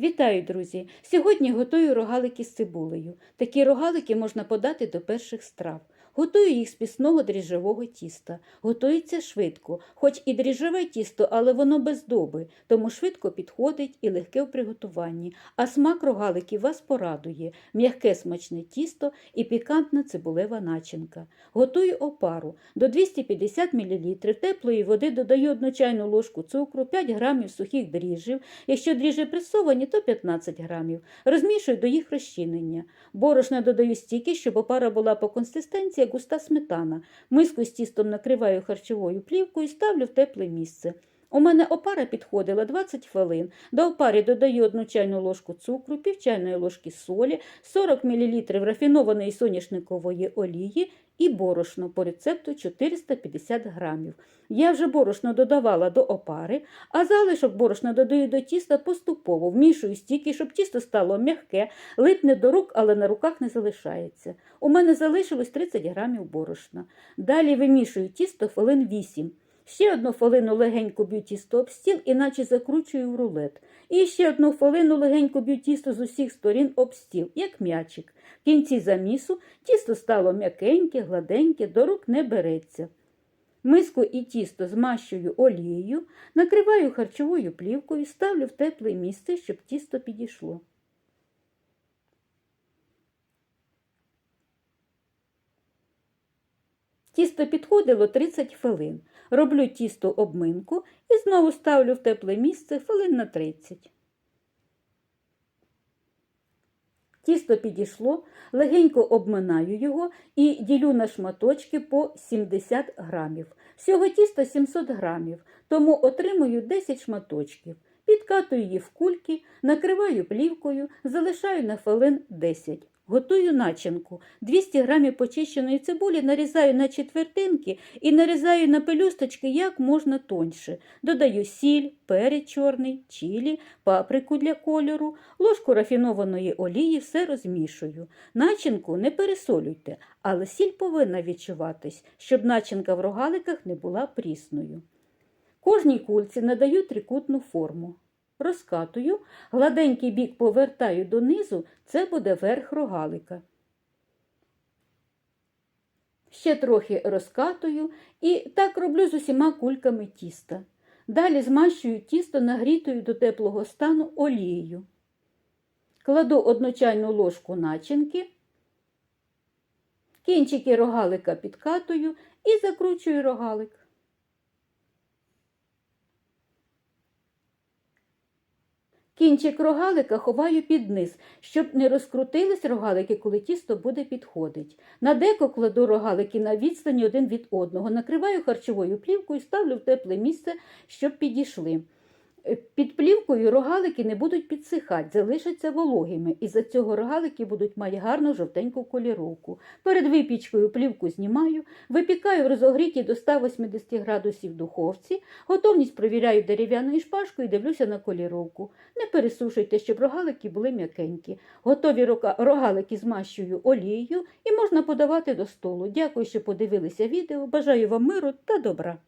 Вітаю, друзі! Сьогодні готую рогалики з цибулею. Такі рогалики можна подати до перших страв. Готую їх з пісного дріжджового тіста. Готується швидко, хоч і дріжджове тісто, але воно без доби, тому швидко підходить і легке в приготуванні. А смак рогаликів вас порадує м'яке смачне тісто і пікантна цибулева начинка. Готую опару. До 250 мл теплої води додаю 1 чайну ложку цукру, 5 г сухих дріжджів. Якщо дріжджі пресовані, то 15 грамів. Розмішую до їх розчинення. Борошна додаю стільки, щоб опара була по консистенції як густа сметана. Миску з тістом накриваю харчовою плівкою і ставлю в тепле місце. У мене опара підходила 20 хвилин. До опари додаю 1 чайну ложку цукру, пів чайної ложки солі, 40 мл рафінованої соняшникової олії і борошно по рецепту 450 грамів. Я вже борошно додавала до опари, а залишок борошна додаю до тіста поступово, вмішую стільки, щоб тісто стало м'яке, липне до рук, але на руках не залишається. У мене залишилось 30 грамів борошна. Далі вимішую тісто хвилин 8. Ще одну хвилину легенько б'ю тісто об стіл, іначе закручую в рулет. І ще одну хвилину легенько б'ю тісто з усіх сторін об стіл, як м'ячик. В кінці замісу тісто стало м'якеньке, гладеньке, до рук не береться. Миску і тісто змащую олією, накриваю харчовою плівкою, ставлю в тепле місце, щоб тісто підійшло. Тісто підходило 30 хвилин. Роблю тісто обминку і знову ставлю в тепле місце хвилин на 30. Тісто підійшло, легенько обминаю його і ділю на шматочки по 70 грамів. Всього тіста 700 грамів, тому отримую 10 шматочків. Підкатую її в кульки, накриваю плівкою, залишаю на хвилин 10. Готую начинку. 200 грамів почищеної цибулі нарізаю на четвертинки і нарізаю на пелюсточки як можна тоньше. Додаю сіль, перець чорний, чілі, паприку для кольору, ложку рафінованої олії, все розмішую. Начинку не пересолюйте, але сіль повинна відчуватись, щоб начинка в рогаликах не була прісною. Кожній кульці надаю трикутну форму. Розкатую, гладенький бік повертаю донизу, це буде верх рогалика. Ще трохи розкатую і так роблю з усіма кульками тіста. Далі змащую тісто нагрітою до теплого стану олією. Кладу одну чайну ложку начинки, кінчики рогалика підкатую і закручую рогалик. Кінчик рогалика ховаю під низ, щоб не розкрутились рогалики, коли тісто буде підходить. На деко кладу рогалики на відстані один від одного, накриваю харчовою плівкою ставлю в тепле місце, щоб підійшли. Е, Під плівкою рогалики не будуть підсихати, залишаться вологими, і за цього рогалики будуть мати гарну жовтеньку коліровку. Перед випічкою плівку знімаю, випікаю в розогріті до 180 градусів духовці, готовність провіряю дерев'яною шпажкою і дивлюся на коліровку. Не пересушуйте, щоб рогалики були м'якенькі. Готові рогалики змащую олією і можна подавати до столу. Дякую, що подивилися відео. Бажаю вам миру та добра.